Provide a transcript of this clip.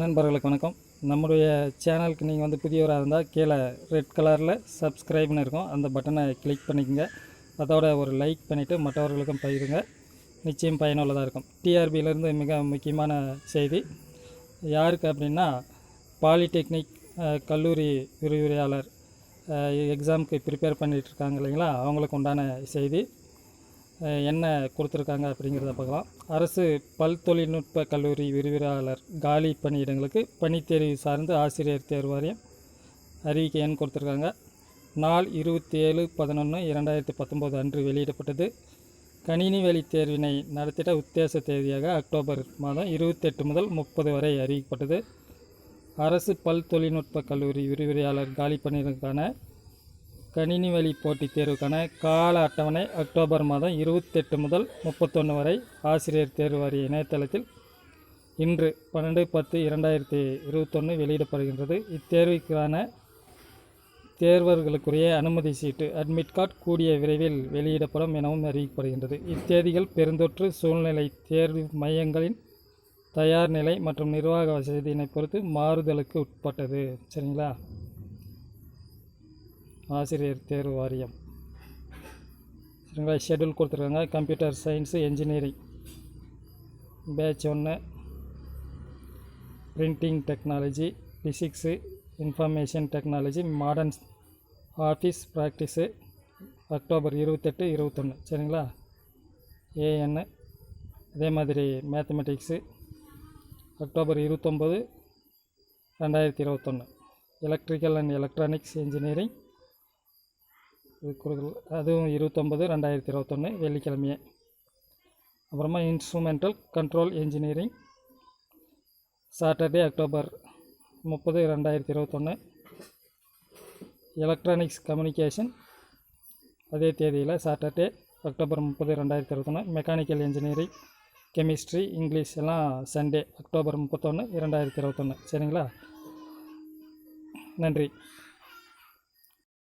நண்பர்களுக்கு வணக்கம். நம்முடைய சேனலுக்கு நீங்கள் வந்து புதியவராக இருந்தால் கீழே ரெட் கலரில் சப்ஸ்கிரைப்னு இருக்கும். அந்த பட்டனை கிளிக் பண்ணிக்கோங்க. அதோட ஒரு லைக் பண்ணிவிட்டு மற்றவர்களுக்கும் பகிருங்க. நிச்சயம் பயனுள்ளதாக இருக்கும். டிஆர்பியிலேருந்து மிக முக்கியமான செய்தி. யாருக்கு அப்படின்னா பாலிடெக்னிக் கல்லூரி விரிவுரையாளர் எக்ஸாமுக்கு ப்ரிப்பேர் பண்ணிகிட்ருக்காங்க இல்லைங்களா? அவங்களுக்கு உண்டான செய்தி. என்ன கொடுத்துருக்காங்க அப்படிங்கிறத பார்க்கலாம். அரசு பல் தொழில்நுட்ப கல்லூரி விரிவுரையாளர் காலி பணியிடங்களுக்கு பணித்தேர்வு சார்ந்து ஆசிரியர் தேர்வு வாரியம் அறிவிக்கை எண் கொடுத்துருக்காங்க. நாள் இருபத்தி ஏழு பதினொன்று இரண்டாயிரத்தி பத்தொம்போது அன்று வெளியிடப்பட்டது. கணினி வழி தேர்வினை நடத்திட உத்தேச தேதியாக அக்டோபர் மாதம் இருபத்தெட்டு முதல் முப்பது வரை அறிவிக்கப்பட்டது. அரசு பல் தொழில்நுட்ப கல்லூரி விரிவுரையாளர் காலி பணியிடங்களுக்கான கணினி வழி போட்டித் தேர்வுக்கான கால அட்டவணை அக்டோபர் மாதம் இருபத்தெட்டு முதல் முப்பத்தொன்று வரை ஆசிரியர் தேர்வு வாரிய இணையதளத்தில் இன்று பன்னெண்டு பத்து இரண்டாயிரத்தி இருபத்தொன்று வெளியிடப்படுகின்றது. இத்தேர்வுக்கான தேர்வர்களுக்குரிய அனுமதி சீட்டு அட்மிட் கார்டு கூடிய விரைவில் வெளியிடப்படும் எனவும் அறிவிக்கப்படுகின்றது. இத்தேதிகள் பெருந்தொற்று சூழ்நிலை தேர்வு மையங்களின் தயார் நிலை மற்றும் நிர்வாக வசதியினை பொறுத்து மாறுதலுக்கு உட்பட்டது. சரிங்களா? ஆசிரியர் தேர்வு வாரியம். சரிங்களா ஷெட்யூல் கொடுத்துருக்காங்க. கம்ப்யூட்டர் சயின்ஸு என்ஜினியரிங் பேட்ச் ஒன்று printing technology physics information technology modern office practice October இருபத்தெட்டு இருபத்தொன்று சரிங்களா? ஏஎன்னு அதே மாதிரி மேத்தமெட்டிக்ஸு அக்டோபர் இருபத்தொம்போது ரெண்டாயிரத்தி இருபத்தொன்று எலக்ட்ரிக்கல் அண்ட் எலக்ட்ரானிக்ஸ் இன்ஜினியரிங் இது அதுவும் இருபத்தொம்பது ரெண்டாயிரத்தி இருபத்தொன்று வெள்ளிக்கிழமையே. அப்புறமா instrumental control engineering Saturday October முப்பது ரெண்டாயிரத்தி இருபத்தொன்று எலக்ட்ரானிக்ஸ் கம்யூனிகேஷன் அதே தேதியில் சாட்டர்டே அக்டோபர் முப்பது ரெண்டாயிரத்தி இருபத்தொன்று மெக்கானிக்கல் இன்ஜினியரிங் கெமிஸ்ட்ரி இங்கிலீஷ் எல்லாம் சண்டே அக்டோபர் முப்பத்தொன்று இரண்டாயிரத்தி இருபத்தொன்று சரிங்களா? நன்றி.